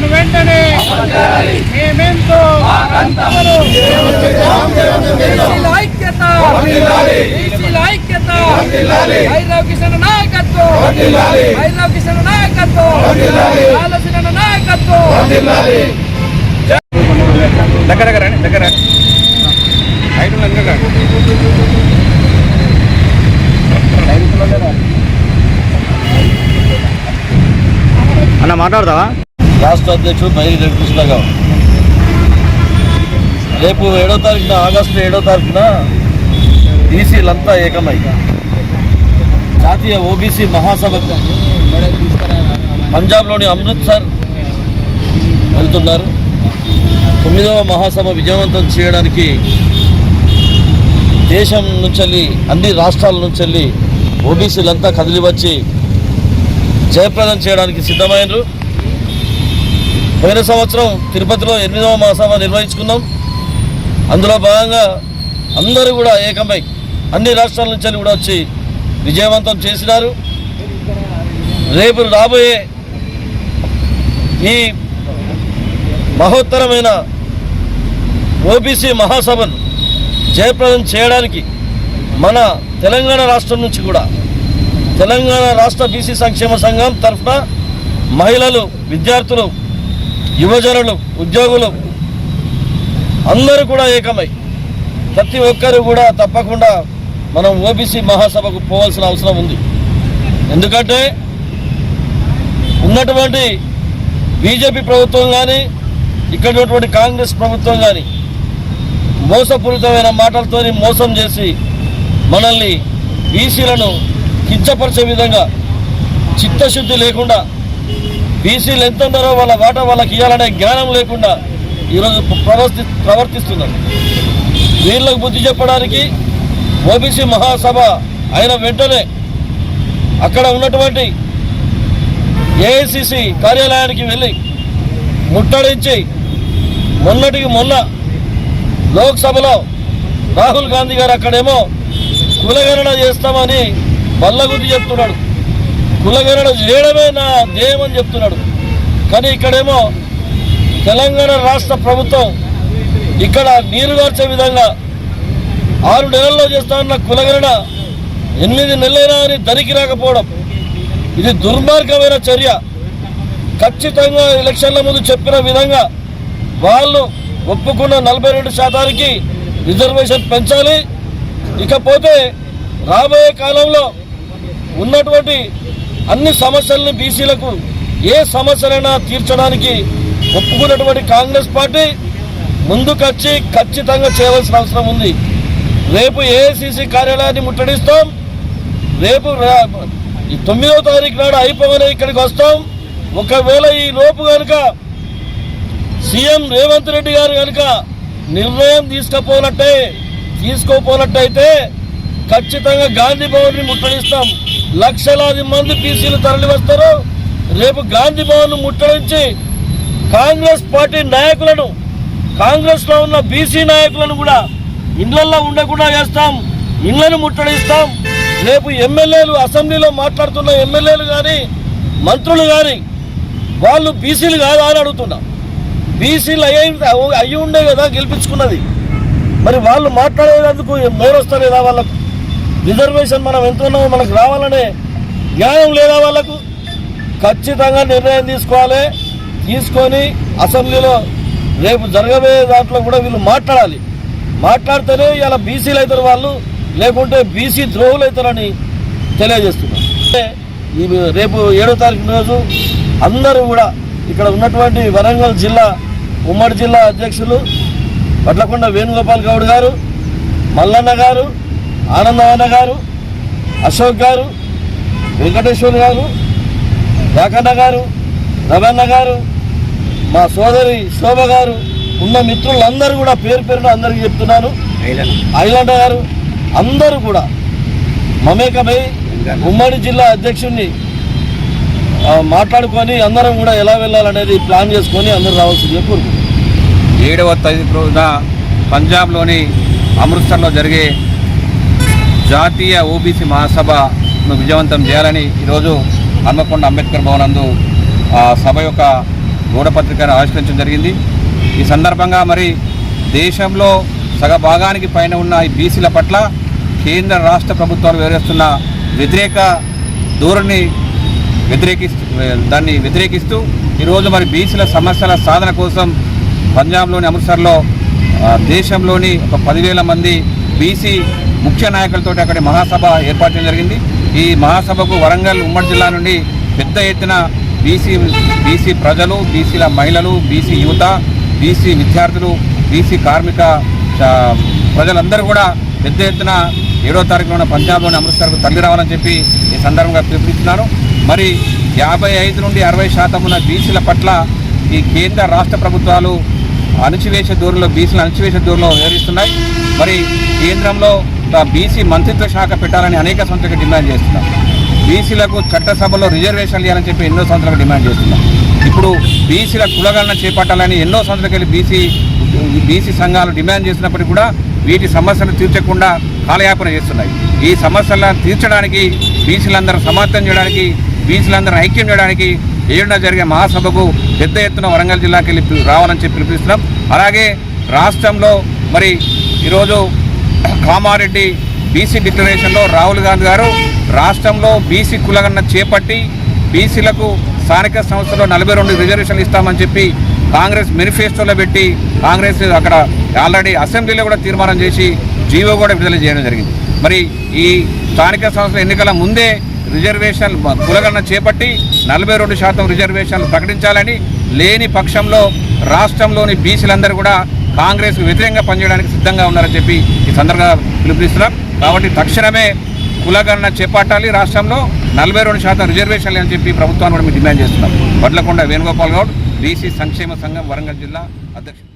చట్టాలను వెంటనే. మేమెంతో ఐక్యత బీసీల ఐక్యత. భైరవ్ కిషన్ నాయకత్వం భైరవ్ కిషన్ నాయకత్వం ఆలోచన నాయకత్వం. దగ్గర దగ్గర రండి, దగ్గర ఐదు దగ్గర అన్న మాట్లాడతావా? రాష్ట్ర అధ్యక్షుడు బైరి రవికృష్ణ గారు రేపు ఏడో తారీఖున ఆగస్టు ఏడో తారీఖున బీసీలంతా ఏకమై జాతీయ ఓబీసీ మహాసభ పంజాబ్లోని అమృత్సర్ వెళ్తున్నారు. తొమ్మిదవ మహాసభ విజయవంతం చేయడానికి దేశం నుంచి అన్ని రాష్ట్రాల నుంచి ఓబీసీలంతా కదిలి వచ్చి జయప్రదం చేయడానికి సిద్ధమైనరు పోయిన సంవత్సరం తిరుపతిలో ఎనిమిదవ మహాసభ నిర్వహించుకున్నాం. అందులో భాగంగా అందరూ కూడా ఏకమై అన్ని రాష్ట్రాల నుంచి కూడా వచ్చి విజయవంతం చేసినారు. రేపు రాబోయే ఈ మహోత్తరమైన ఓబీసీ మహాసభను జయప్రదం చేయడానికి మన తెలంగాణ రాష్ట్రం నుంచి కూడా తెలంగాణ రాష్ట్ర బీసీ సంక్షేమ సంఘం తరఫున మహిళలు విద్యార్థులు యువజనులు ఉద్యోగులు అందరూ కూడా ఏకమై ప్రతి ఒక్కరు కూడా తప్పకుండా మనం ఓబీసీ మహాసభకు పోవాల్సిన అవసరం ఉంది. ఎందుకంటే ఉన్నటువంటి బీజేపీ ప్రభుత్వం కానీ ఇక్కడ ఉన్నటువంటి కాంగ్రెస్ ప్రభుత్వం కానీ మోసపూరితమైన మాటలతోని మోసం చేసి మనల్ని బీసీలను కించపరిచే విధంగా చిత్తశుద్ధి లేకుండా బీసీలు ఎంత ఉన్నారో వాళ్ళ వాటా వాళ్ళకి ఇవ్వాలనే జ్ఞానం లేకుండా ఈరోజు ప్రవర్తి ప్రవర్తిస్తున్నారు. వీళ్ళకు బుద్ధి చెప్పడానికి ఓబీసీ మహాసభ అయిన వెంటనే అక్కడ ఉన్నటువంటి ఏఐసిసి కార్యాలయానికి వెళ్ళి ముట్టడించి మొన్నటికి మొన్న లోక్సభలో రాహుల్ గాంధీ గారు అక్కడేమో కులగణన చేస్తామని బల్లగుద్ది చెప్తున్నాడు. కులగణన చేయడమే నా ధ్యేయం అని చెప్తున్నాడు. కానీ ఇక్కడేమో తెలంగాణ రాష్ట్ర ప్రభుత్వం ఇక్కడ నీరు గార్చే విధంగా ఆరు నెలల్లో చేస్తామన్న కులగణన ఎనిమిది నెలలైనా అని దరికి రాకపోవడం ఇది దుర్మార్గమైన చర్య. ఖచ్చితంగా ఎలక్షన్ల ముందు చెప్పిన విధంగా వాళ్ళు ఒప్పుకున్న నలభై రెండు శాతానికి రిజర్వేషన్ పెంచాలి. ఇకపోతే రాబోయే కాలంలో ఉన్నటువంటి అన్ని సమస్యల్ని బీసీలకు ఏ సమస్యలైనా తీర్చడానికి ఒప్పుకున్నటువంటి కాంగ్రెస్ పార్టీ ముందుకొచ్చి ఖచ్చితంగా చేయవలసిన అవసరం ఉంది. రేపు ఏఐసిసి కార్యాలయాన్ని ముట్టడిస్తాం. రేపు తొమ్మిదవ తారీఖు నాడు అయిపోగానే ఇక్కడికి వస్తాం. ఒకవేళ ఈ లోపు కనుక సీఎం రేవంత్ రెడ్డి గారు కనుక నిర్ణయం తీసుకపోనట్టే తీసుకోపోనట్టయితే ఖచ్చితంగా గాంధీ భవన్ని ముట్టడిస్తాం. లక్షలాది మంది బీసీలు తరలి వస్తారు రేపు గాంధీ భవన్ ముట్టడించి కాంగ్రెస్ పార్టీ నాయకులను కాంగ్రెస్లో ఉన్న బీసీ నాయకులను కూడా ఇండ్లలో ఉండకుండా చేస్తాం ఇండ్లను ముట్టడిస్తాం. రేపు ఎమ్మెల్యేలు అసెంబ్లీలో మాట్లాడుతున్న ఎమ్మెల్యేలు కానీ మంత్రులు కానీ వాళ్ళు బీసీలు కాదా అని అడుగుతున్నా. బీసీలు అయ్యి అయ్యి ఉండే కదా గెలిపించుకున్నది. మరి వాళ్ళు మాట్లాడేందుకు నోరొస్తలేదా వాళ్ళకు? రిజర్వేషన్ మనం ఎంత ఉన్నామో మనకు రావాలనే జ్ఞానం లేదా వాళ్ళకు? ఖచ్చితంగా నిర్ణయం తీసుకోవాలి. తీసుకొని అసెంబ్లీలో రేపు జరగబోయే దాంట్లో కూడా వీళ్ళు మాట్లాడాలి. మాట్లాడితేనే ఇలా బీసీలు అవుతారు వాళ్ళు లేకుంటే బీసీ ద్రోహులు అవుతారని తెలియజేస్తున్నారు అంటే రేపు ఏడో తారీఖు రోజు అందరూ కూడా ఇక్కడ ఉన్నటువంటి వరంగల్ జిల్లా ఉమ్మడి జిల్లా అధ్యక్షులు పట్లకొండ వేణుగోపాల్ గౌడ్ గారు మల్లన్న గారు ఆనందవన్న గారు అశోక్ గారు వెంకటేశ్వర్ గారు రాకన్న గారు రవణ గారు మా సోదరి శోభ గారు ఉన్న మిత్రులందరూ కూడా పేరు పేరున అందరికీ చెప్తున్నాను. ఐలాండ. గారు అందరూ కూడా మమేకమై ఉమ్మడి జిల్లా అధ్యక్షుడిని మాట్లాడుకొని అందరం కూడా ఎలా వెళ్ళాలనేది ప్లాన్ చేసుకొని అందరూ రావాల్సిందిగా కోరుకుంటున్నాను ఏడవ తేదీ రోజున పంజాబ్లోని అమృత్సర్లో జరిగే జాతీయ ఓబీసీ మహాసభను విజయవంతం చేయాలని ఈరోజు హన్మకొండ అంబేద్కర్ భవనందు ఆ సభ యొక్క గూఢపత్రికను ఆవిష్కరించడం జరిగింది. ఈ సందర్భంగా మరి దేశంలో సగ భాగానికి పైన ఉన్న ఈ బీసీల పట్ల కేంద్ర రాష్ట్ర ప్రభుత్వాలు వివరిస్తున్న వ్యతిరేక ధోరణి వ్యతిరేకిస్తూ దాన్ని వ్యతిరేకిస్తూ ఈరోజు మరి బీసీల సమస్యల సాధన కోసం పంజాబ్లోని అమృత్సర్లో దేశంలోని ఒక పదివేల మంది బీసీ ముఖ్య నాయకులతో అక్కడ మహాసభ ఏర్పాటు చేయడం జరిగింది. ఈ మహాసభకు వరంగల్ ఉమ్మడి జిల్లా నుండి పెద్ద ఎత్తున బీసీ బీసీ ప్రజలు బీసీల మహిళలు బీసీ యువత బీసీ విద్యార్థులు బీసీ కార్మిక చ- ప్రజలందరూ కూడా పెద్ద ఎత్తున ఏడో తారీఖున ఉన్న పంజాబ్లోని అమృత్సర్కు తల్లి రావాలని చెప్పి ఈ సందర్భంగా పిలుపునిస్తున్నారు మరి యాభై ఐదు నుండి అరవై శాతం ఉన్న బీసీల పట్ల ఈ కేంద్ర రాష్ట్ర ప్రభుత్వాలు అణచివేసే దూరంలో బీసీలు అణచివేసే దూరంలో వివరిస్తున్నాయి మరి కేంద్రంలో బీసీ మంత్రిత్వ శాఖ పెట్టాలని అనేక సంవత్సరాలుగా డిమాండ్ చేస్తున్నాం. బీసీలకు చట్టసభలో రిజర్వేషన్లు ఇవ్వాలని చెప్పి ఎన్నో సంస్థలకు డిమాండ్ చేస్తున్నాం. ఇప్పుడు బీసీల కులగణన చేపట్టాలని ఎన్నో సంవత్సరాలకు వెళ్ళి బీసీ బీసీ సంఘాలు డిమాండ్ చేసినప్పటికీ కూడా వీటి సమస్యలు తీర్చకుండా కాలయాపన చేస్తున్నాయి. ఈ సమస్యలను తీర్చడానికి బీసీలందరూ సమాప్తం చేయడానికి బీసీలందరూ ఐక్యం చేయడానికి ఏడున జరిగే మహాసభకు పెద్ద ఎత్తున వరంగల్ జిల్లాకి వెళ్ళి రావాలని చెప్పి పిలిపిస్తున్నాం. అలాగే రాష్ట్రంలో మరి ఈరోజు కామారెడ్డి బీసీ డిక్లరేషన్లో రాహుల్ గాంధీ గారు రాష్ట్రంలో బీసీ కులగన్న చేపట్టి బీసీలకు స్థానిక సంస్థలో నలభై రెండు రిజర్వేషన్లు ఇస్తామని చెప్పి కాంగ్రెస్ మేనిఫెస్టోలో పెట్టి కాంగ్రెస్ అక్కడ ఆల్రెడీ అసెంబ్లీలో కూడా తీర్మానం చేసి జీవో కూడా విడుదల చేయడం జరిగింది. మరి ఈ స్థానిక సంస్థల ఎన్నికల ముందే రిజర్వేషన్ కులగణన చేపట్టి నలభై రెండు శాతం రిజర్వేషన్లు ప్రకటించాలని లేని పక్షంలో రాష్ట్రంలోని బీసీలందరూ కూడా కాంగ్రెస్ వ్యతిరేకంగా పనిచేయడానికి సిద్ధంగా ఉన్నారని చెప్పి ఈ సందర్భంగా పిలుపునిస్తున్నాం. కాబట్టి తక్షణమే కులగణన చేపట్టాలి రాష్ట్రంలో. నలభై రెండు శాతం రిజర్వేషన్లు అని చెప్పి ప్రభుత్వాన్ని కూడా మేము డిమాండ్ చేస్తున్నాం. వడ్లకొండ వేణుగోపాల్ గౌడ్ బీసీ సంక్షేమ సంఘం వరంగల్ జిల్లా అధ్యక్షుడు.